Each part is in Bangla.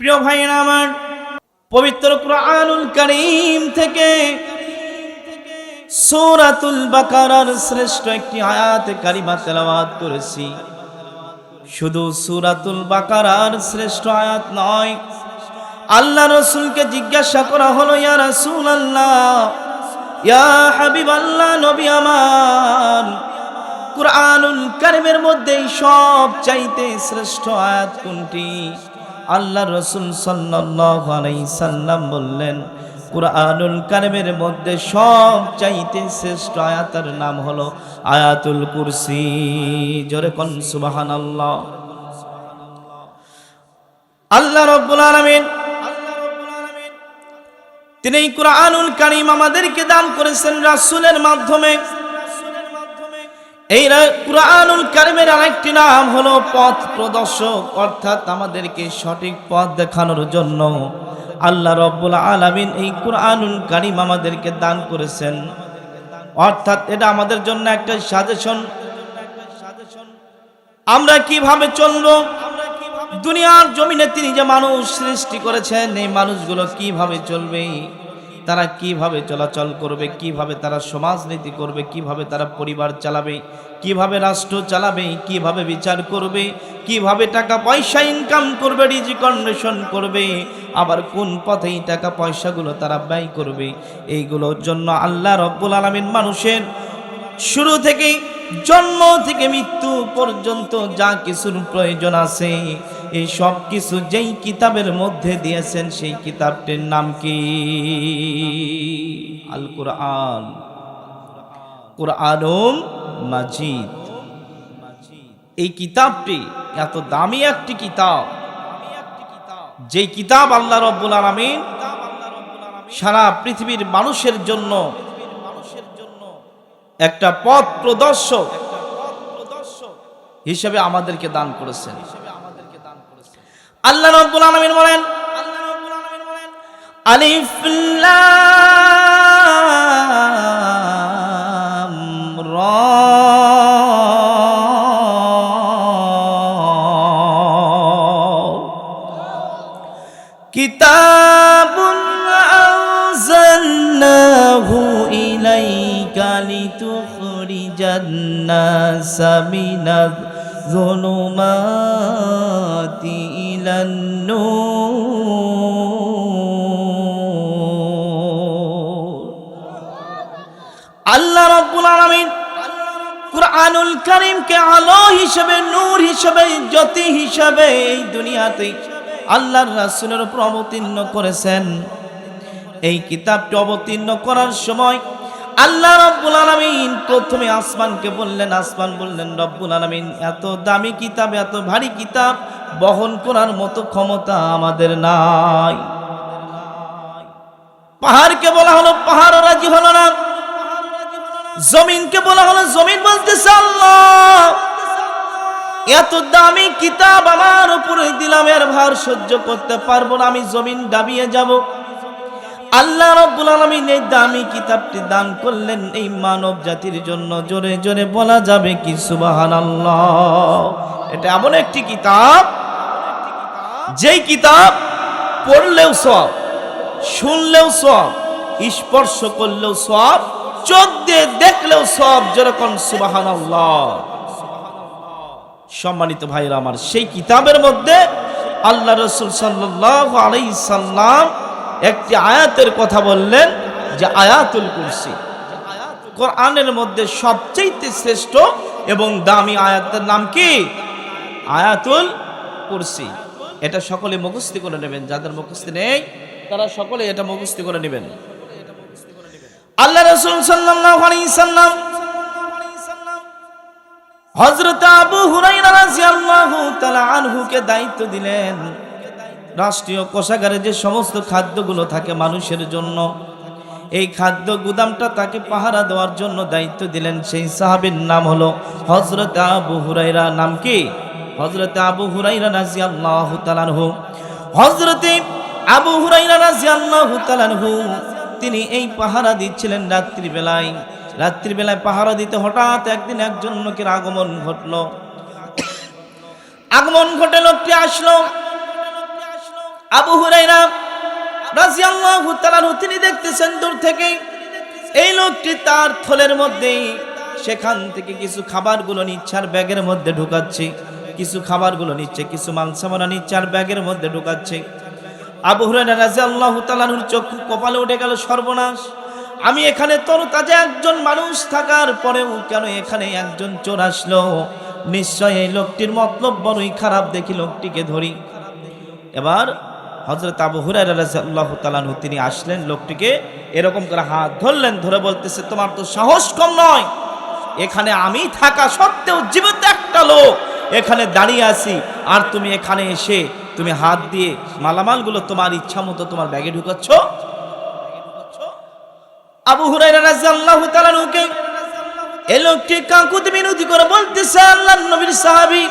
প্রিয় ভাইয়েরা আমার, পবিত্র কুরআনুল কারীম থেকে সূরাতুল বাকারার শ্রেষ্ঠ একটি আয়াত কারিমা তেলাওয়াত করেছি। শুধু সূরাতুল বাকারার শ্রেষ্ঠ আয়াত নয়, আল্লাহ রসুলকে জিজ্ঞাসা করা হলো, ইয়া রাসূল আল্লাহ ইয়া হাবিব আল্লাহ নবী আমার, কুরআনুল কারিমের মধ্যে সব শ্রেষ্ঠ আয়াত কোনটি? আল্লাহ রসুল সাল্লাম বললেন, কুরআনুল কারিমের মধ্যে সব চাইতে শ্রেষ্ঠ আয়াতের নাম হলো আয়াতুল কুরসি। জোরে কোন, সুবহানাল্লাহ। আল্লাহ রাব্বুল আলামিন, তিনি কুরআনুল কারিম আমাদেরকে দান করেছেন রাসূলের মাধ্যমে। এই কুরআনুল কারীমের আরেকটি নাম হলো পথ প্রদর্শক, অর্থাৎ আমাদেরকে সঠিক পথ দেখানোর জন্য। আল্লাহ রব্বুল আলামিন এই কুরআনুল কারিম আমাদেরকে দান করেছেন। অর্থাৎ এটা আমাদের জন্য একটা সাজেশন। আমরা কীভাবে চলবো? দুনিয়ার জমিনে তিনি যে মানুষ সৃষ্টি করেছেন, এই মানুষগুলো কীভাবে চলবে? তারা কীভাবে চলাচল করবে, কীভাবে তারা সমাজনীতি করবে, কীভাবে তারা পরিবার চালাবে, কীভাবে রাষ্ট্র চালাবে, কীভাবে বিচার করবে, কীভাবে টাকা পয়সা ইনকাম করবে রিজিকন্ডেশন করবে, আবার কোন পথে এই টাকা পয়সাগুলো তারা ব্যয় করবে, এইগুলোর জন্য আল্লাহ রব্বুল আলমিন মানুষের শুরু থেকে জন্ম থেকে মৃত্যু পর্যন্ত যা কিছুর প্রয়োজন আছে এই সব কিছু যেই কিতাবের মধ্যে দিয়েছেন, সেই কিতাবটির নাম কি? আল কোরআন কোরআনুম মাজিদ। এই কিতাবটি এত দামি একটি কিতাব, যেই কিতাব আল্লাহ রব্বুল আলমিন সারা পৃথিবীর মানুষের জন্য একটা পথ প্রদর্শক হিসেবে আমাদেরকে দান করেছেন। আল্লাহ রব্বুল আলমিন বলেন আলিফ লাম র। কিতাবুন আনজালনাহু ইলাইকা লিতুখরিজান মিনাজ যুলুমাতি إلى النور আল্লাহ রব্বুল আলামিন কুরআনুল কারীমকে আলো হিসেবে নূর হিসেবে জ্যোতি হিসেবে এই দুনিয়াতে আল্লাহর রাসূলের উপর অবতীর্ণ করেছেন এই কিতাবটি অবতীর্ণ করার সময় আল্লাহ রব্বুল আলামিন প্রথমে আসমানকে বললেন আসমান বললেন রব্বুল আলামিন এত দামি কিতাব এত ভারী কিতাব বহন করার মতো ক্ষমতা আমাদের নাই। পাহাড়কে বলা হলো পাহাড়ও রাজি হলো না। জমিনকে বলা হলো জমিন বলতে এত দামি কিতাব আমার উপরে দিলাম, এর ভার সহ্য করতে পারব না, আমি জমিন দাবিয়ে যাব। আল্লাহ রব্বুল আলামিন এই দামি কিতাবটি দান করলেন, এই মানব জাতির জন্য জোরে জোরে বলা যাবে কি সুবহানাল্লাহ। এটা এমন একটি কিতাব যেই কিতাব পড়লেও সব, শুনলেও সব, স্পর্শ করলেও সব, চোখ দিয়ে দেখলেও সব যেরকম সুবাহান সম্মানিত ভাইরা আমার সেই কিতাবের মধ্যে আল্লাহ রসুল সাল্লাহ আলাই সাল্লাম একটি আয়াতের কথা বললেন, যে আয়াতুল কুরসি। কোরআনের মধ্যে সবচেয়ে শ্রেষ্ঠ এবং দামি আয়াতের নাম কি? আয়াতুল কুরসি। এটা সকলে মুখস্থি করে নেবেন, যাদের মুখস্থি নেই, তারা সকলে এটা মুখস্থি করে নেবেন। আল্লাহ রসুল সাল্লাল্লাহু আলাইহি সাল্লাম হযরত আবু হুরায়রা রাদিয়াল্লাহু আনহুকে দায়িত্ব দিলেন রাষ্ট্রীয় কোষাগারে যে সমস্ত খাদ্যগুলো থাকে মানুষের জন্য, এই খাদ্য গুদামটা তাকে পাহারা দেওয়ার জন্য দায়িত্ব দিলেন। সেই সাহাবীর নাম হলো হযরত আবু হুরায়রা। নাম কি? হযরত আবু হুরায়রা রাদিয়াল্লাহু তাআলা আনহু, হযরতে আবু হুরায়রা রাদিয়াল্লাহু তাআলা আনহু, তিনি এই পাহারা দিচ্ছিলেন রাত্রিবেলায়। রাত্রিবেলায় পাহারা দিতে হঠাৎ একদিন একজন লোকের আগমন ঘটলো। আগমন ঘটে লোকটি আসলো। আবু হুরাইরা রাজিয়াল্লাহু তাআলা তিনি দেখতেছেন দূর থেকে এই লোকটি তার থলের মধ্যেই, সেখান থেকে কিছু খাবারগুলো নিচ্ছে আর ব্যাগের মধ্যে ঢুকাচ্ছে। কিছু খাবারগুলো নিচ্ছে, কিছু মাংসামারা নিচ্ছে আর ব্যাগের মধ্যে ঢুকাচ্ছে। আবু হুরায়রা রাদিয়াল্লাহু তাআলার চক্ষু কপালে উঠে গেল সর্বনাশ। আমি এখানে তোর তাজা একজন মানুষ থাকার পরেও কেন এখানে একজন চোর আসলো? নিশ্চয় এই লোকটির মতলব বড়ই খারাপ, দেখি লোকটিকে ধরি। এবার হজরত আবু হুরায়রা রাদিয়াল্লাহু তাআলাহু তিনি আসলেন, লোকটিকে এরকম করে হাত ধরলেন, ধরে বলতেছে, তোমার তো সাহস কম নয়। এখানে আমি থাকা সত্ত্বেও জীবিত একটা লোক এখানে দাঁড়িয়ে আছি, আর তুমি এখানে এসে তুমি হাত দিয়ে মালামালগুলো তোমার ইচ্ছা মতো তোমার ব্যাগে ঢুকাচ্ছ। আবু হুরায়রা রাদিয়াল্লাহু তাআলাকে এই লোকটি কাকুতি মিনতি করে বলতেছে আল্লাহর নবীর সাহাবী,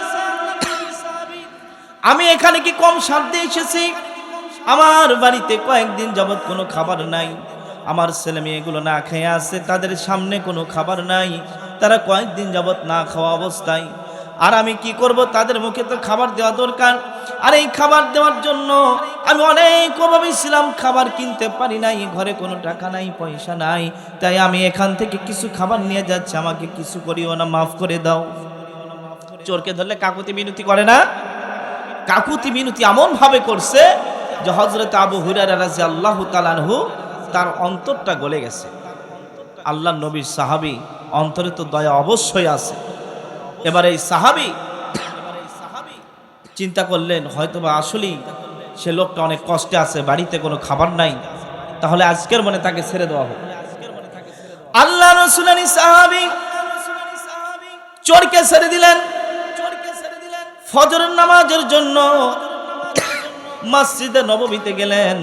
আমি এখানে কি কম সাধ্যে এসেছি? আমার বাড়িতে কয়েকদিন যাবৎ কোনো খাবার নাই। আমার ছেলে মেয়েগুলো না খেয়ে আছে, তাদের সামনে কোনো খাবার নাই। তারা কয়েকদিন যাবৎ না খাওয়া অবস্থায়। আর আমি কি করব? তাদের মুখে তো খাবার দেওয়া দরকার। আর এই খাবার দেওয়ার জন্য আমি অনেক অভাবে ছিলাম, খাবার কিনতে পারি নাই, ঘরে কোনো টাকা নাই, পয়সা নাই। তাই আমি এখান থেকে কিছু খাবার নিয়ে যাচ্ছি, আমাকে কিছু করিও না, মাফ করে দাও। চোরকে ধরলে কাকুতি মিনতি করে না? কাকুতি মিনতি এমন ভাবে করছে যে হজরত আবু হুরারা রাজি আল্লাহ তালানহু তার অন্তরটা গলে গেছে। আল্লাহ নবীর সাহাবি অন্তরে তো দয়া অবশ্যই আছে। এবার এই সাহাবি চিন্তা করলেন, হয়তোবা আসলেই সে লোকটা অনেক কষ্টে আছে, বাড়িতে কোনো খাবার নাই, তাহলে আজকের মনে তাকে ছেড়ে দেওয়া হোক। আল্লাহ রসুলানি সাহাবি চোরকে ছেড়ে দিলেন। ফজরের নামাজের জন্য মসজিদে নববীতে গেলেন।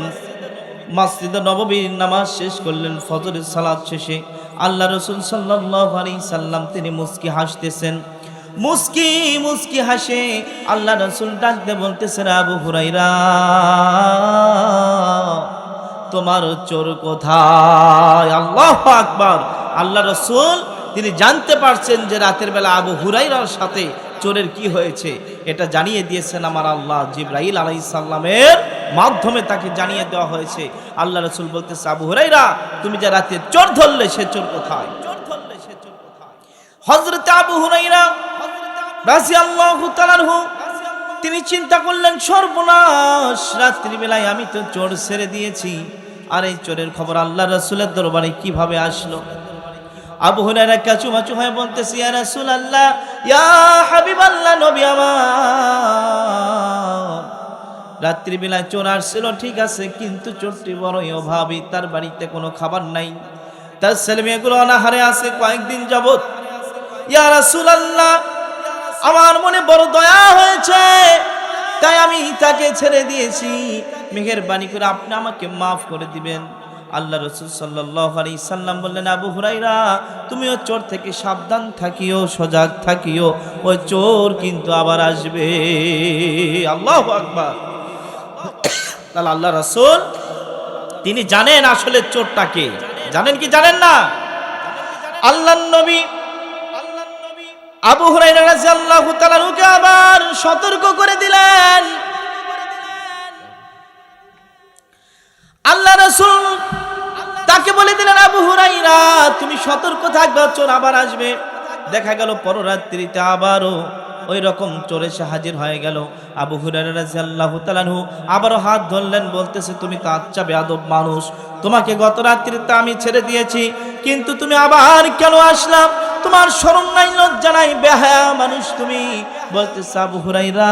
মসজিদে নববীর নামাজ শেষ করলেন, ফজরের সালাদ শেষে। আল্লাহ রসুল সাল্লাহ আলী সাল্লাম তিনি মুস্কি হাসতেছেন। মুস্কি মুস্কি হাসে। আল্লাহ রসুল ডাকতে বলতেছেন আবু হুরাইরা তোমার চোর কোথায়? আল্লাহ আকবার। আল্লাহ রসুল, তিনি জানতে পারছেন যে রাতের বেলা আবু হুরাইরার সাথে চোরের কি হয়েছে। এটা জানিয়ে দিয়েছেন আমার আল্লাহ জিব্রাহিল আলাই সাল্লামের মাধ্যমে তাকে জানিয়ে দেওয়া হয়েছে। আল্লাহ রসুল বলতেছে, আবু হুরাইরা তুমি যে রাতে চোর ধরলে সে চোর কোথায়? হজরতে আবু হুরাইরা রাজি আল্লাহ তিনি চিন্তা করলেন, সর্বনাশ, রাত্রিবেলায় আমি তো চোর ছেড়ে দিয়েছি। আর এই চোরের খবর আল্লাহ রসুলের দরবারে কীভাবে আসলো? আবু হুরায়রা কাচু মাচু হয়ে বলতেছি, ইয়া রাসূলুল্লাহ, ইয়া হাবিবাল্লাহ, নবী আমার। রাত্রিবেলায় চোর আসছিল, ঠিক আছে, কিন্তু চোরটি বড়ই অভাবী, তার বাড়িতে কোনো খাবার নাই। তার ছেলে মেয়েগুলো অনাহারে আছে কয়েকদিন যাবত ইয়া রাসূলুল্লাহ আমার মনে বড় দয়া হয়েছে। তাই আমি তাকে ছেড়ে দিয়েছি। মেহেরবানি করে আপনি আমাকে মাফ করে দিবেন। আল্লাহ রসুল সাল্লাহ আলী সাল্লাম বললেন, আবু হুরাইরা তুমিও চোর থেকে সাবধান থাকিও, সজাগ থাকিও। ওই চোর কিন্তু আবার আসবে। আল্লাহ আকবার। তাহলে আল্লাহ রসুল, তিনি জানেন আসলে চোরটাকে জানেন কি জানেন না? আল্লাহ নবী আবু তাআলাকে আবার সতর্ক করে দিলেন। আল্লাহ রসুল তাকে বলে দিলেন, আবু হুরাইরা তুমি সতর্ক থাকবে, চোর আবার আসবে। দেখা গেল পররাত্রিতে আবারও ওই রকম চোরে সে হাজির হয়ে গেল। আবু তাআলাহু আবারও হাত ধরলেন, বলতেছে, তুমি তো আচ্ছা বেয়াদব মানুষ। তোমাকে গত রাত্রিতে আমি ছেড়ে দিয়েছি, কিন্তু তুমি আবার কেন আসলাম তোমার শরম নাই, লজ্জা নাই, বেহায়া মানুষ তুমি। বলতে আবু হুরাইরা,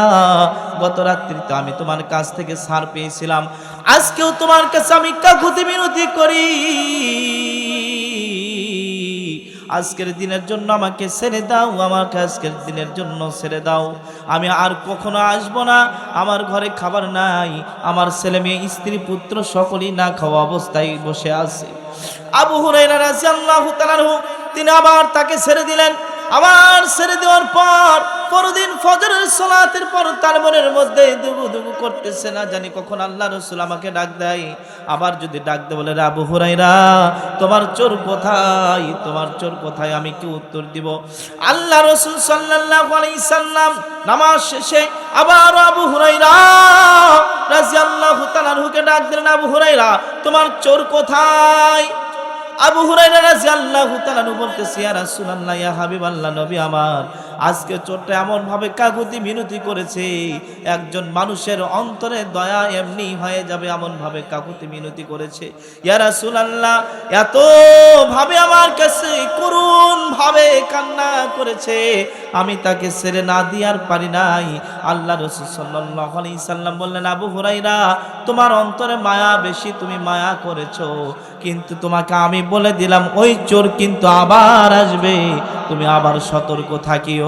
গত রাত্রিতে আমি তোমার কাছ থেকে সার পেয়েছিলাম। আজকেও তোমার কাছে আমি কাকুতি মিনতি করি। আজকের দিনের জন্য আমাকে ছেড়ে দাও, আমাকে আজকের দিনের জন্য ছেড়ে দাও। আমি আর কখনো আসব না, আমার ঘরে খাবার নাই, আমার ছেলে মেয়ে, স্ত্রী, পুত্র সকলেই না খাওয়া অবস্থায় বসে আছে। আবু হুরাইরা রাদিয়াল্লাহু তাআলা তিনি আবার তাকে ছেড়ে দিলেন। আবার ছেড়ে দেওয়ার পর পরদিন ফজরের সলাতের পর তার মনের মধ্যে দুবু দুবু করতেছে না জানি কখন আল্লাহ রসুল আমাকে ডাক দেয়। আবার যদি ডাক দে বলে আবু হুরাইরা তোমার চোর কোথায়? তোমার চোর কোথায়? আমি কি উত্তর দিব? আল্লাহ রসুল সাল্লাল্লাহু আলাইহি সাল্লাম নামাজ শেষে আবার আবু হুরাইরা রাদিয়াল্লাহু তাআলাকে ডাক দিলেন, আবু হুরাইরা তোমার চোর কোথায়? আবু হুরাইরা রাদিয়াল্লাহু তাআলা বলতেছে ইয়া রাসূলুল্লাহ ইয়া হাবিবাল্লাহ নবী আমার আজকে চোরটা এমন ভাবে কাকুতি মিনতি করেছে, একজন মানুষের অন্তরে দয়া এমনি হয়ে যাবে এমন ভাবে কাকুতি মিনতি করেছে। ইয়া রাসূলুল্লাহ এত ভাবে আমার কাছে করুণ ভাবে কান্না করেছে, আমি তাকে ছেড়ে না দিয়ার পারি নাই। আল্লাহ রসুল সাল্লাম বললেন, আবু হুরাইরা, তোমার অন্তরে মায়া বেশি, তুমি মায়া করেছ। কিন্তু তোমাকে আমি বলে দিলাম, ওই চোর কিন্তু আবার আসবে। তুমি আবার সতর্ক থাকিও।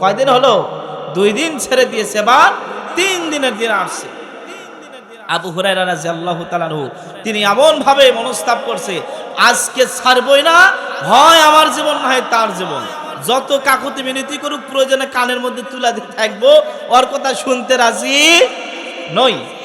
কয়দিন হলো? দুই দিন ছেড়ে দিয়েছে আবার তিন দিনের দিন আসছে। আবু হুরায়রা রাদিয়াল্লাহু তাআলা আনহু, তিনি এমন ভাবে মনস্তাপ করছে, আজকে ছাড়বই না, হয় আমার জীবন না হয় তার জীবন। যত কাকুতি মিনতি করুক, প্রয়োজনে কানের মধ্যে তুলা দিয়ে থাকব, ওর কথা শুনতে রাজি নই।